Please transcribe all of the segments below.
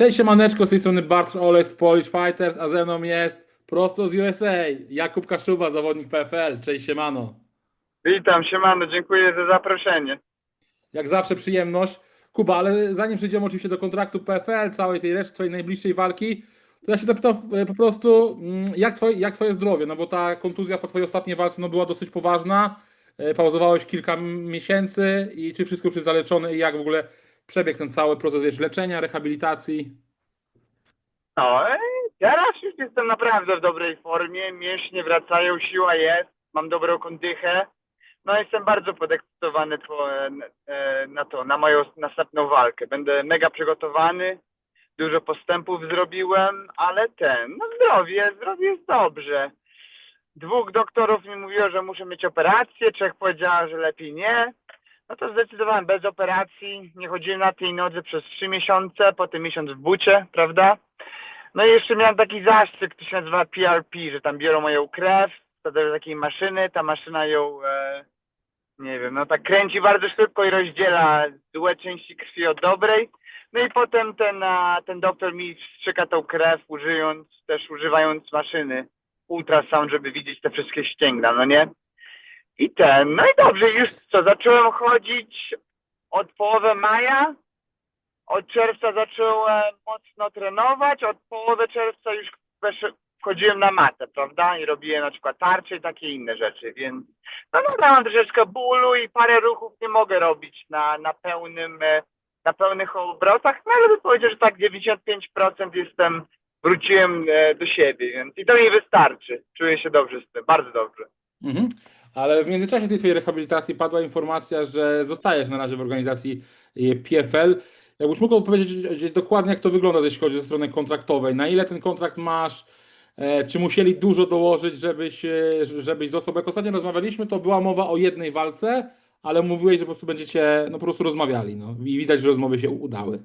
Cześć siemaneczko, z tej strony Bartsz Olej z Polish Fighters, a ze mną jest prosto z USA Jakub Kaszuba, zawodnik PFL. Cześć siemano. Witam, siemano, dziękuję za zaproszenie. Jak zawsze przyjemność. Kuba, ale zanim przejdziemy oczywiście do kontraktu PFL, całej tej reszty twojej najbliższej walki, to ja się zapytam e, po prostu, mm, jak twoje, jak twoje zdrowie? No bo ta kontuzja po twojej ostatniej walce no, była dosyć poważna, e, pauzowałeś kilka miesięcy i czy wszystko już jest zaleczone i jak w ogóle przebiegł ten cały proces wiesz, leczenia, rehabilitacji? No, teraz już jestem naprawdę w dobrej formie, mięśnie wracają, siła jest, mam dobrą kondychę. No jestem bardzo podekscytowany po, e, e, na to, na moją następną walkę. Będę mega przygotowany, dużo postępów zrobiłem, ale ten, no zdrowie, zdrowie jest dobrze. Dwóch doktorów mi mówiło, że muszę mieć operację, trzech powiedziała, że lepiej nie. No to zdecydowałem bez operacji. Nie chodziłem na tej nodze przez trzy miesiące, potem miesiąc w bucie, prawda? No i jeszcze miałem taki zastrzyk, to się nazywa PRP, że tam biorą moją krew, do takiej maszyny, ta maszyna ją, e, nie wiem, no tak kręci bardzo szybko i rozdziela złe części krwi od dobrej. No i potem ten, a, ten doktor mi wstrzyka tą krew, użyjąc, też używając maszyny ultrasound, żeby widzieć te wszystkie ścięgna, no nie? I ten, no i dobrze, już co, zacząłem chodzić od połowy maja, od czerwca zacząłem mocno trenować, od połowy czerwca już wchodziłem na matę, prawda? I robiłem na przykład tarcze i takie inne rzeczy, więc no dobra, mam troszeczkę bólu i parę ruchów nie mogę robić na, na pełnym, e, na pełnych obrotach, no ale bym powiedział, że tak 95% jestem, wróciłem e, do siebie, więc i to mi wystarczy. Czuję się dobrze z tym, bardzo dobrze. Mhm. Ale w międzyczasie tej twojej rehabilitacji padła informacja, że zostajesz na razie w organizacji e, PFL. Jakbyś mógł opowiedzieć gdzieś dokładnie, jak to wygląda, jeśli chodzi o stronę kontraktowej. Na ile ten kontrakt masz? E, Czy musieli dużo dołożyć, żebyś, e, żebyś został? Bo jak ostatnio rozmawialiśmy, to była mowa o jednej walce, ale mówiłeś, że po prostu będziecie no, po prostu rozmawiali. No. I widać, że rozmowy się udały.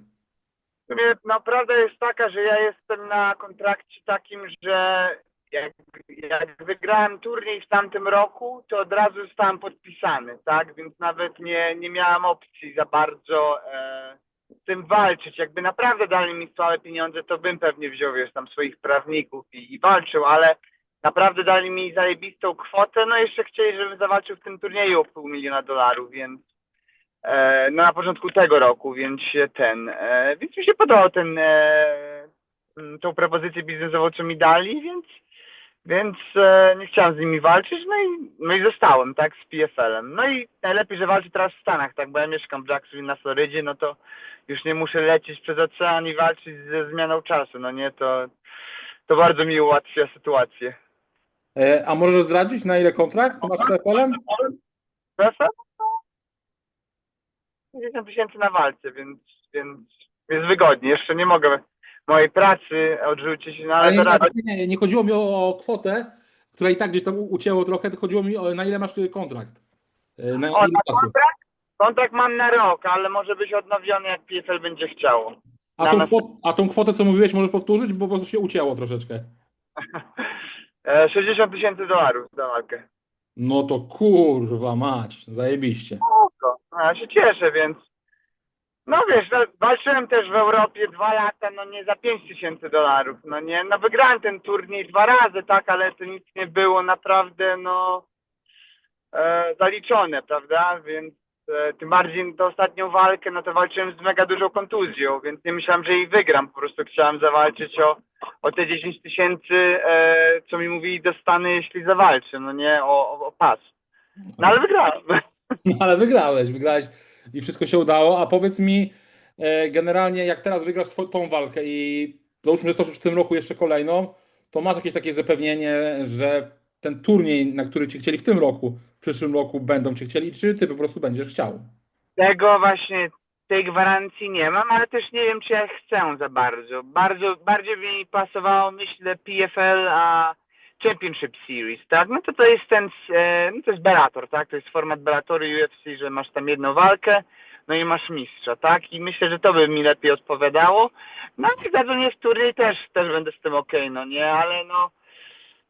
Prawda jest taka, że ja jestem na kontrakcie takim, że jak, jak wygrałem turniej w tamtym roku, to od razu zostałem podpisany, tak? Więc nawet nie, nie miałem opcji za bardzo e, z tym walczyć. Jakby naprawdę dali mi całe pieniądze, to bym pewnie wziął wiesz, tam swoich prawników i, i walczył, ale naprawdę dali mi zajebistą kwotę, no jeszcze chcieli, żebym zawalczył w tym turnieju o pół miliona dolarów, więc e, no na początku tego roku, więc się ten, e, więc mi się podobał ten, e, tą propozycję biznesową, co mi dali, więc, więc e, nie chciałem z nimi walczyć, no i, no i zostałem, tak, z PFL-em. No i najlepiej, że walczy teraz w Stanach, tak, bo ja mieszkam w Jacksonville na Florydzie, no to już nie muszę lecieć przez ocean i walczyć ze zmianą czasu, no nie, to, to bardzo mi ułatwia sytuację. E, A możesz zdradzić, na ile kontrakt masz z PFL-em? Proszę? 50 tysięcy na walce, więc, więc jest wygodnie. Jeszcze nie mogę mojej pracy odrzucić, no ale Ale to nie, radę. nie, nie, chodziło mi o, o kwotę, która i tak gdzieś tam ucięło trochę, to chodziło mi o na ile masz y, kontrakt. E, Na O, ile na czasu. kontrakt? Kontrakt mam na rok, ale może być odnowiony, jak PFL będzie chciało. A tą, na- kwot- a tą kwotę, co mówiłeś, możesz powtórzyć, bo po prostu się ucięło troszeczkę. E, 60 tysięcy dolarów za walkę. No to kurwa mać, zajebiście. No, ja się cieszę, więc no wiesz, no, walczyłem też w Europie dwa lata, no nie za 5 tysięcy dolarów, no nie, no wygrałem ten turniej dwa razy, tak, ale to nic nie było naprawdę, no e, zaliczone, prawda, więc e, tym bardziej tę ostatnią walkę, no to walczyłem z mega dużą kontuzją, więc nie myślałem, że jej wygram, po prostu chciałem zawalczyć o, o te 10 tysięcy, e, co mi mówili dostanę, jeśli zawalczę, no nie, o, o, o pas. No ale wygrałem. No ale wygrałeś, wygrałeś i wszystko się udało. A powiedz mi, e, generalnie jak teraz wygrasz tą walkę i załóżmy, że stoczysz w tym roku jeszcze kolejną, to masz jakieś takie zapewnienie, że ten turniej, na który cię chcieli w tym roku, w przyszłym roku będą cię chcieli, czy ty po prostu będziesz chciał? Tego właśnie, tej gwarancji nie mam, ale też nie wiem, czy ja chcę za bardzo. Bardzo, bardziej mi pasowało, myślę, PFL, a Championship Series, tak? No to to jest ten, e, no to jest Bellator, tak? To jest format Bellatoru i UFC, że masz tam jedną walkę, no i masz mistrza, tak? I myślę, że to by mi lepiej odpowiadało. No i zgadzam jest turniej też, też będę z tym okej, no nie? Ale no,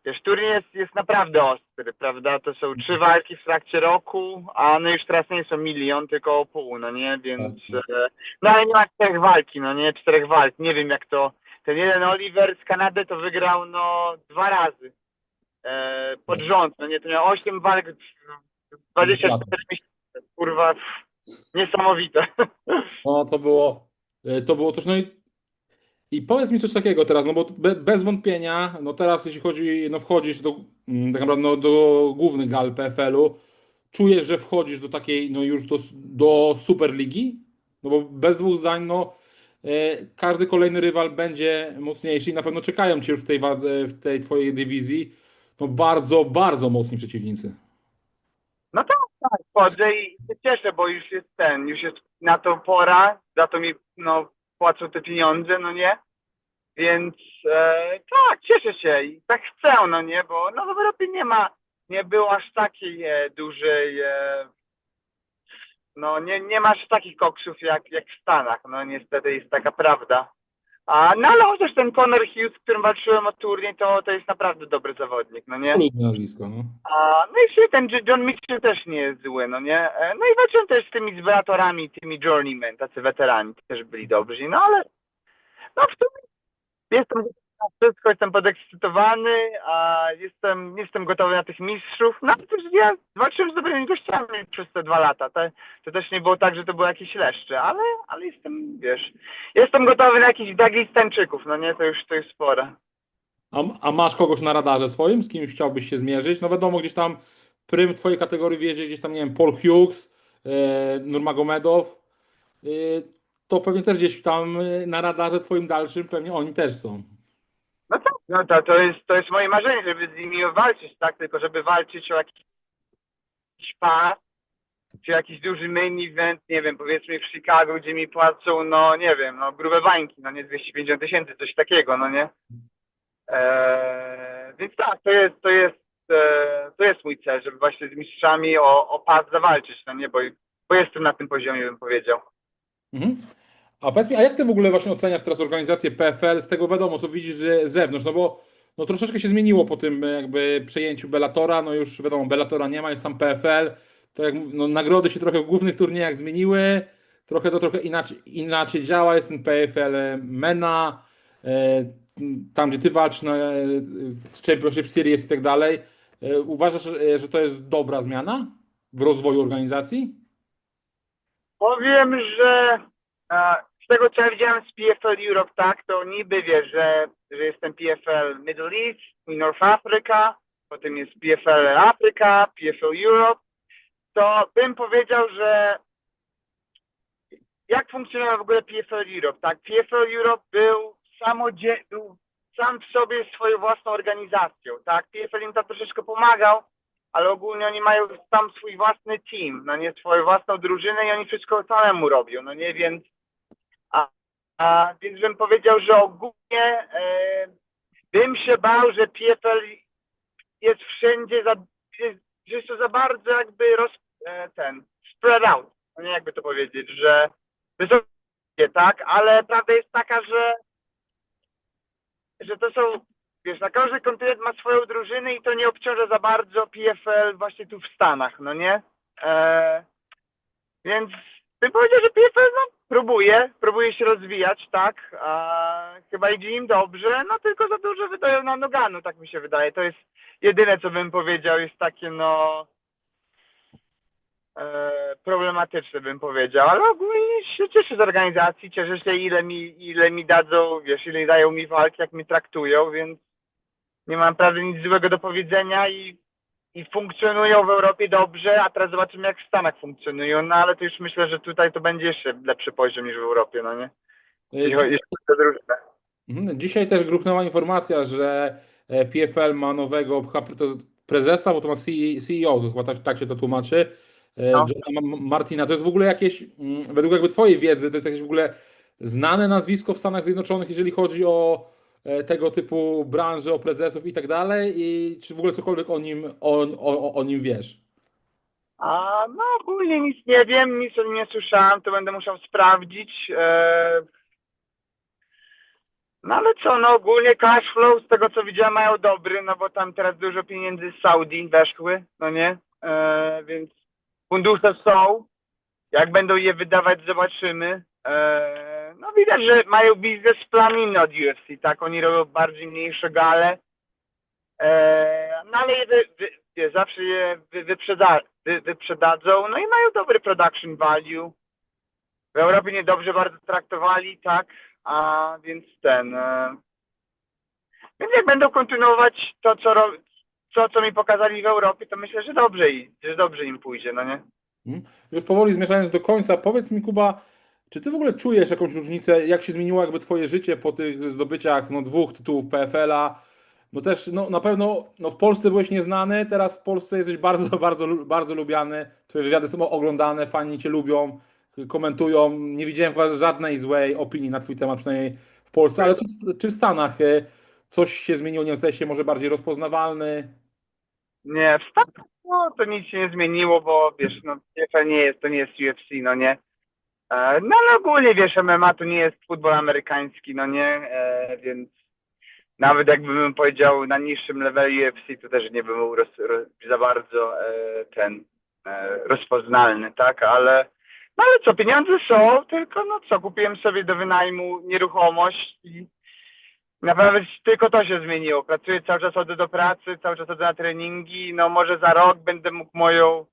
wiesz, turniej jest, jest naprawdę ostry, prawda? To są trzy walki w trakcie roku, a no już teraz nie są milion, tylko o pół, no nie? Więc, e, no ale nie ma czterech walki, no nie? Czterech walk, nie wiem jak to, ten jeden Oliver z Kanady to wygrał, no, dwa razy e, pod rząd, no nie? To miał osiem walk, w 24 miesiące, kurwa, pff, niesamowite. No to było, e, to było coś, no i, i powiedz mi coś takiego teraz, no bo be, bez wątpienia, no teraz jeśli chodzi, no wchodzisz do, mm, tak naprawdę no, do głównych gal PFL-u, czujesz, że wchodzisz do takiej, no już do, do Superligi? No bo bez dwóch zdań, no każdy kolejny rywal będzie mocniejszy i na pewno czekają Cię już w tej wadze, w tej Twojej dywizji, no bardzo, bardzo mocni przeciwnicy. No tak, tak, i się cieszę, bo już jest ten, już jest na to pora, za to mi no, płacą te pieniądze, no nie? Więc e, tak, cieszę się i tak chcę, no nie, bo no, w Europie nie ma, nie było aż takiej e, dużej, e, no nie, nie masz takich koksów jak, jak w Stanach, no niestety jest taka prawda. A, no ale chociaż ten Conor Hughes, z którym walczyłem o turniej, to, to jest naprawdę dobry zawodnik, no nie? Nazwisko, no. A, no i jeszcze ten John Mitchell też nie jest zły, no nie? E, No i walczyłem też z tymi zberatorami, tymi journeymen, tacy weterani też byli dobrzy, no ale no w sumie jestem wszystko, jestem podekscytowany, a jestem, jestem gotowy na tych mistrzów, no też ja walczyłem z dobrymi gościami przez te dwa lata, to, też nie było tak, że to były jakieś leszcze, ale, ale jestem, wiesz, jestem gotowy na jakichś Dagistańczyków, no nie, to już, to już spore. A, a masz kogoś na radarze swoim, z kimś chciałbyś się zmierzyć? No wiadomo, gdzieś tam prym w twojej kategorii wiedzie, gdzieś tam, nie wiem, Paul Hughes, e, Nurmagomedow, e, to pewnie też gdzieś tam e, na radarze twoim dalszym pewnie oni też są. No to, to, jest, to jest moje marzenie, żeby z nimi walczyć, tak? Tylko żeby walczyć o jakiś pas, czy jakiś duży main event, nie wiem, powiedzmy w Chicago, gdzie mi płacą, no nie wiem, no grube bańki, no nie 250 tysięcy, coś takiego, no nie? Eee, więc tak, to jest, to jest, e, to jest mój cel, żeby właśnie z mistrzami o, o pas zawalczyć, no nie? Bo, bo jestem na tym poziomie, bym powiedział. Mhm. A powiedz mi, a jak ty w ogóle właśnie oceniasz teraz organizację PFL? Z tego wiadomo, co widzisz z zewnątrz, no bo no troszeczkę się zmieniło po tym e, jakby przejęciu Bellatora, no już wiadomo, Bellatora nie ma, jest sam PFL, to jak no, nagrody się trochę w głównych turniejach zmieniły, trochę to trochę inaczej, inaczej działa, jest ten PFL MENA, e, tam gdzie ty walczysz na e, Championship Series i tak dalej. E, uważasz, e, że to jest dobra zmiana w rozwoju organizacji? Powiem, że e, z tego co ja widziałem z PFL Europe, tak, to niby wiesz, że, że jest ten PFL Middle East i North Africa, potem jest PFL Africa, PFL Europe, to bym powiedział, że jak funkcjonował w ogóle PFL Europe, tak? PFL Europe był sam w sobie swoją własną organizacją, tak? PFL im tam troszeczkę pomagał, ale ogólnie oni mają tam swój własny team, no nie swoją własną drużynę i oni wszystko samemu robią, no nie, więc a, więc bym powiedział, że ogólnie e, bym się bał, że PFL jest wszędzie za, jest, że jest to za bardzo jakby roz, e, ten, spread out, no nie jakby to powiedzieć, że wysokie, tak, ale prawda jest taka, że że to są wiesz, na każdy kontynent ma swoją drużynę i to nie obciąża za bardzo PFL właśnie tu w Stanach, no nie? Eee, więc bym powiedział, że PFL no, próbuje, próbuje się rozwijać, tak? A, chyba idzie im dobrze, no tylko za dużo wydają na noganu, tak mi się wydaje. To jest jedyne, co bym powiedział, jest takie no e, problematyczne, bym powiedział, ale ogólnie się cieszę z organizacji, cieszę się ile mi, ile mi dadzą, wiesz, ile dają mi walki, jak mnie traktują, więc nie mam prawie nic złego do powiedzenia i, i funkcjonują w Europie dobrze, a teraz zobaczymy jak w Stanach funkcjonują, no ale to już myślę, że tutaj to będzie jeszcze lepszy poziom niż w Europie, no nie? E, Jeśli chodzi o drużynę. Mhm. Dzisiaj też gruchnęła informacja, że e, PFL ma nowego prezesa, bo to ma CEO, to chyba tak, tak się to tłumaczy, e, No. Martina. To jest w ogóle jakieś, mm, według jakby twojej wiedzy, to jest jakieś w ogóle znane nazwisko w Stanach Zjednoczonych, jeżeli chodzi o tego typu branże, o prezesów i tak dalej i czy w ogóle cokolwiek o nim, o, o, o nim wiesz? A no ogólnie nic nie wiem, nic o nim nie słyszałem, to będę musiał sprawdzić. E, No ale co, no ogólnie cash flow z tego co widziałem mają dobry, no bo tam teraz dużo pieniędzy z Saudi weszły, no nie? E, więc fundusze są. Jak będą je wydawać, zobaczymy. E, no widać, że mają biznesplan inny od UFC, tak? Oni robią bardziej mniejsze gale. E, no ale wy, wy, zawsze je wy, wyprzeda, wy, wyprzedadzą. No i mają dobry production value. W Europie nie dobrze bardzo traktowali, tak? A więc ten. E, więc jak będą kontynuować to, co, ro, to, co mi pokazali w Europie, to myślę, że dobrze, że dobrze im pójdzie, no nie? Już powoli zmierzając do końca, powiedz mi Kuba, czy ty w ogóle czujesz jakąś różnicę, jak się zmieniło jakby twoje życie po tych zdobyciach no, dwóch tytułów PFL-a? Bo też no, na pewno no, w Polsce byłeś nieznany, teraz w Polsce jesteś bardzo, bardzo, bardzo lubiany. Twoje wywiady są oglądane, fani cię lubią, komentują. Nie widziałem chyba żadnej złej opinii na twój temat, przynajmniej w Polsce, ale czy, czy w Stanach e, coś się zmieniło? Nie wiem, stałeś się może bardziej rozpoznawalny? Nie, w Stanach no, to nic się nie zmieniło, bo wiesz, no PFL nie jest, to nie jest UFC, no nie? E, no ale ogólnie wiesz, MMA to nie jest futbol amerykański, no nie? E, więc nawet jakbym powiedział na niższym levelu UFC, to też nie bym był roz, roz, za bardzo e, ten e, rozpoznalny, tak? Ale no ale co, pieniądze są, tylko no co, kupiłem sobie do wynajmu nieruchomość i Naprawdę tylko to się zmieniło. Pracuję cały czas chodzę do pracy, cały czas chodzę na treningi. No może za rok będę mógł moją,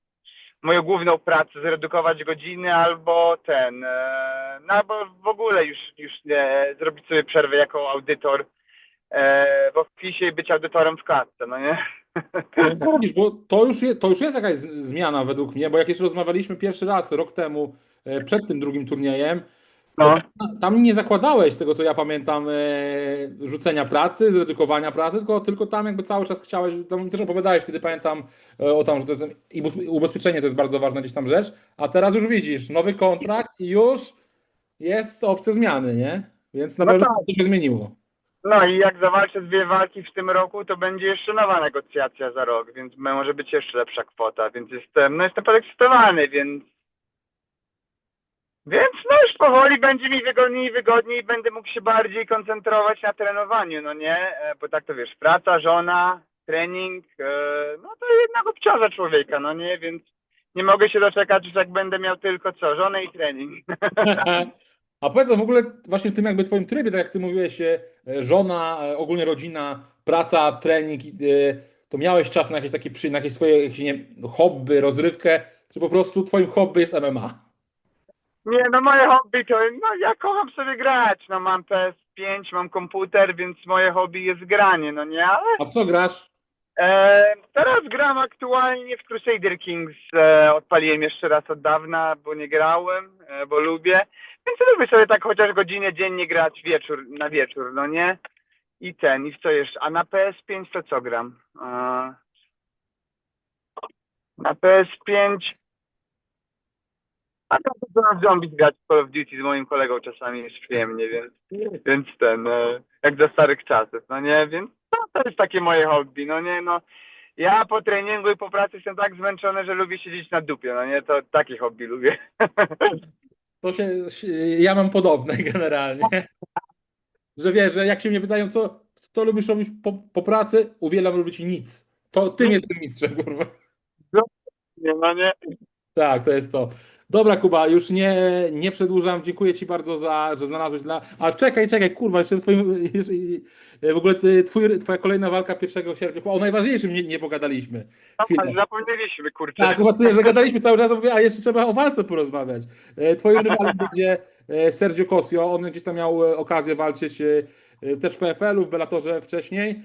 moją główną pracę zredukować godziny albo ten, e, no albo w ogóle już, już nie, zrobić sobie przerwę jako audytor e, w oficie i być audytorem w klatce, no nie? No bo to już, jest, to już jest jakaś zmiana według mnie, bo jak jeszcze rozmawialiśmy pierwszy raz rok temu, e, przed tym drugim turniejem, No. tam, tam nie zakładałeś, z tego co ja pamiętam, e, rzucenia pracy, zredukowania pracy, tylko, tylko tam jakby cały czas chciałeś, tam też opowiadałeś wtedy, pamiętam e, o tym, że to jest, i ubez- ubezpieczenie to jest bardzo ważna gdzieś tam rzecz, a teraz już widzisz, nowy kontrakt i już jest opcja zmiany, nie? Więc na No pewno tak. to się zmieniło. No i jak zawalczę dwie walki w tym roku, to będzie jeszcze nowa negocjacja za rok, więc może być jeszcze lepsza kwota, więc jestem, no jestem podekscytowany, więc więc no już powoli będzie mi wygodniej i wygodniej, będę mógł się bardziej koncentrować na trenowaniu, no nie, E, bo tak to wiesz, praca, żona, trening, e, no to jednak obciąża człowieka, no nie, więc nie mogę się doczekać, że jak będę miał tylko co, żonę i trening. A powiedz w ogóle właśnie w tym jakby twoim trybie, tak jak ty mówiłeś, e, żona, ogólnie rodzina, praca, trening, to miałeś czas na jakieś takie na jakieś swoje jakieś, nie hobby, rozrywkę, czy po prostu twoim hobby jest MMA? Nie, no moje hobby to, no ja kocham sobie grać, no mam PS5, mam komputer, więc moje hobby jest granie, no nie, ale A w co grasz? e, teraz gram aktualnie w Crusader Kings, e, odpaliłem jeszcze raz od dawna, bo nie grałem, e, bo lubię, więc lubię sobie tak chociaż godzinę dziennie grać wieczór, na wieczór, no nie, i ten, i w co jeszcze, a na PS5 to co gram? E, na PS5 a to to na zombie grać w Call of Duty z moim kolegą czasami jest przyjemnie, więc, więc ten, e, jak za starych czasów, no nie, więc to, to jest takie moje hobby, no nie, no. Ja po treningu i po pracy jestem tak zmęczony, że lubię siedzieć na dupie, no nie, to takie hobby lubię. To się, ja mam podobne generalnie. Że wiesz, że jak się mnie pytają, co, co lubisz robić po, po pracy, uwielbiam robić nic. To tym jestem mistrzem, kurwa. Nie, no nie. Tak, to jest to. Dobra, Kuba, już nie, nie przedłużam. Dziękuję Ci bardzo za, że znalazłeś dla. A czekaj, czekaj, kurwa, jeszcze twoim, jeszcze, w ogóle ty, twój, Twoja kolejna walka 1 sierpnia. O najważniejszym nie, nie pogadaliśmy. Chwilę. Zapomnieliśmy, kurczę. Tak, chyba ty zagadaliśmy cały czas, a jeszcze trzeba o walce porozmawiać. E, Twoim rywalem będzie e, Sergio Cosio. On gdzieś tam miał e, okazję walczyć też w PFL-u, w Bellatorze wcześniej.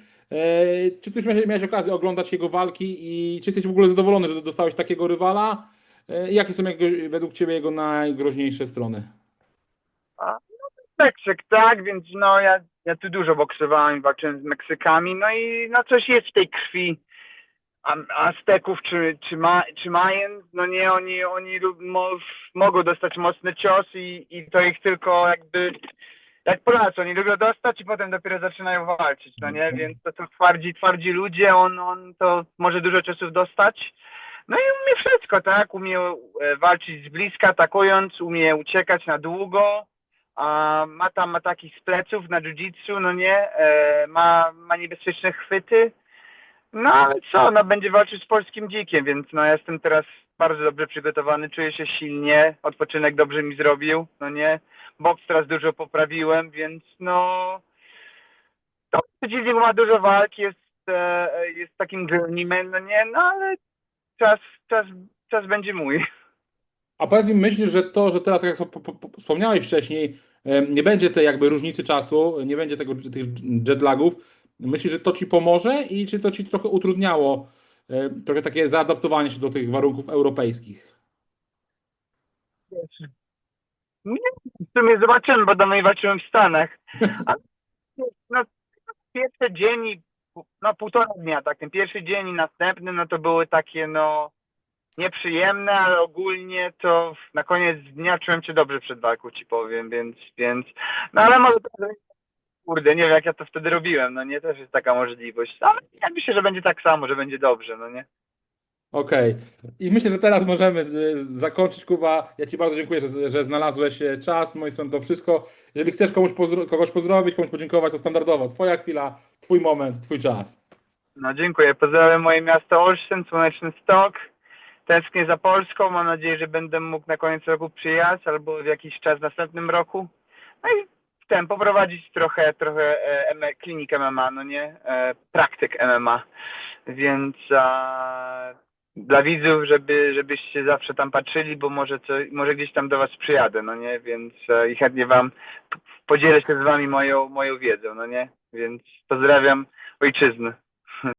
Czy ty już miałeś, miałeś okazję oglądać jego walki i czy jesteś w ogóle zadowolony, że dostałeś takiego rywala? E, Jakie są jego, według Ciebie jego najgroźniejsze strony? Meksyk, tak, więc no ja, ja tu dużo boksowałem, walczyłem z Meksykami, no i no coś jest w tej krwi. Azteków czy, czy, ma, czy Majen, no nie, oni, oni mo, mogą dostać mocny cios i, i to ich tylko jakby, jak Polacy, oni lubią dostać i potem dopiero zaczynają walczyć, no nie, więc to są twardzi, twardzi ludzie, on, on to może dużo ciosów dostać, no i umie wszystko, tak, umie e, walczyć z bliska atakując, umie uciekać na długo, a ma tam ataki z pleców na jiu-jitsu, no nie, e, ma, ma niebezpieczne chwyty, no ale co, no będzie walczył z polskim dzikiem, więc no ja jestem teraz bardzo dobrze przygotowany, czuję się silnie, odpoczynek dobrze mi zrobił, no nie, boks teraz dużo poprawiłem, więc no to przeciwnik ma dużo walk, jest, e, jest takim journeyman, no nie, no ale czas, czas, czas będzie mój. A powiedz mi, myślisz, że to, że teraz, jak po- po- wspomniałeś wcześniej, nie będzie tej jakby różnicy czasu, nie będzie tego, tych jetlagów, myślisz, że to ci pomoże i czy to ci trochę utrudniało trochę takie zaadaptowanie się do tych warunków europejskich? W sumie zobaczymy, bo nie walczyłem w Stanach. A, no, pierwszy dzień no półtora dnia, tak, ten pierwszy dzień i następny, no to były takie, no nieprzyjemne, ale ogólnie to na koniec dnia czułem się dobrze przed walką, ci powiem, więc, więc, no ale może to, kurde, nie wiem jak ja to wtedy robiłem, no nie, też jest taka możliwość, ale ja myślę, że będzie tak samo, że będzie dobrze, no nie. Okej. I myślę, że teraz możemy z, z, zakończyć, Kuba. Ja Ci bardzo dziękuję, że, że znalazłeś e, czas. Mojej strony to wszystko. Jeżeli chcesz komuś pozdro kogoś pozdrowić, komuś podziękować, to standardowo. Twoja chwila, Twój moment, Twój czas. No dziękuję. Pozdrawiam moje miasto Olsztyn, Słoneczny Stok. Tęsknię za Polską. Mam nadzieję, że będę mógł na koniec roku przyjechać albo w jakiś czas w następnym roku. No i ten poprowadzić trochę, trochę e, klinik MMA, no nie? E, praktyk MMA. Więc a, dla widzów, żeby, żebyście zawsze tam patrzyli, bo może, co, może gdzieś tam do was przyjadę, no nie? Więc e, i chętnie wam podzielę się z wami moją, moją wiedzą, no nie? Więc pozdrawiam ojczyzny.